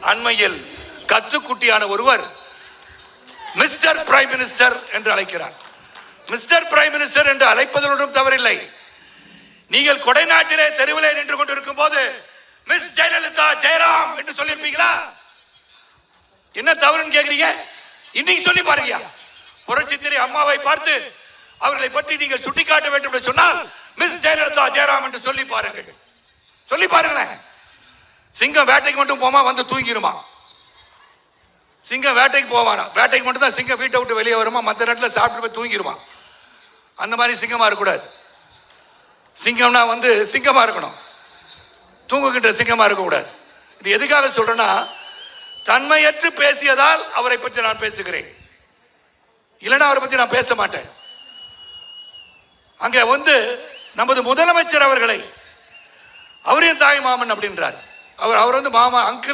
அண்மையில் கத்துக்குட்டியான ஒருவர் mister prime minister என்று அழைக்கிறார். மிஸ்டர் பிரைம் மினிஸ்டர் என்று அழைப்பதிலும் தவறில்லை. நீங்கள் கொடைநாட்டிலே தெருவிலே நின்று கொண்டிருக்கும் போது மிஸ் ஜெயலலிதா ஜெயராம் என்று சொல்லியிருப்பீங்களா? என்ன தவறுன்னு கேக்குறீங்க? இன்னைக்கு சொல்லி பாருங்க புரட்சித்திரை அம்மாவை பார்த்து அவர்களை பற்றி நீங்கள் சுட்டிக்காட்ட வேண்டும் என்று சொன்னால் மிஸ் ஜெயலலிதா ஜெயராம் என்று சொல்லி பாருங்கள். சொல்லி பாருங்களேன். சிங்கம் வேட்டைக்கு மட்டும் போமா வந்து தூங்கிருமா? சிங்கம் வேட்டைக்கு போவானா வேட்டைக்கு மட்டும் தான் சிங்கம் வீட்டை விட்டு வெளியே வருமா? மற்ற நேரத்தில் சாப்பிட்டு போய் தூங்கிடுமா அந்த மாதிரி சிங்கமாக இருக்கக்கூடாது. சிங்கம்னா வந்து சிங்கமாக இருக்கணும். தூங்குகின்ற சிங்கமாக இருக்கக்கூடாது. இது எதுக்காக சொல்கிறேன்னா தன்மையற்று பேசியதால் அவரை பற்றி நான் பேசுகிறேன். இல்லைன்னா அவரை பற்றி நான் பேச மாட்டேன். அங்கே வந்து நமது முதலமைச்சர் அவர்களை அவரையும் தாய் மாமன் அப்படின்றார். அவர் அவர் வந்து மாமா அங்கிள்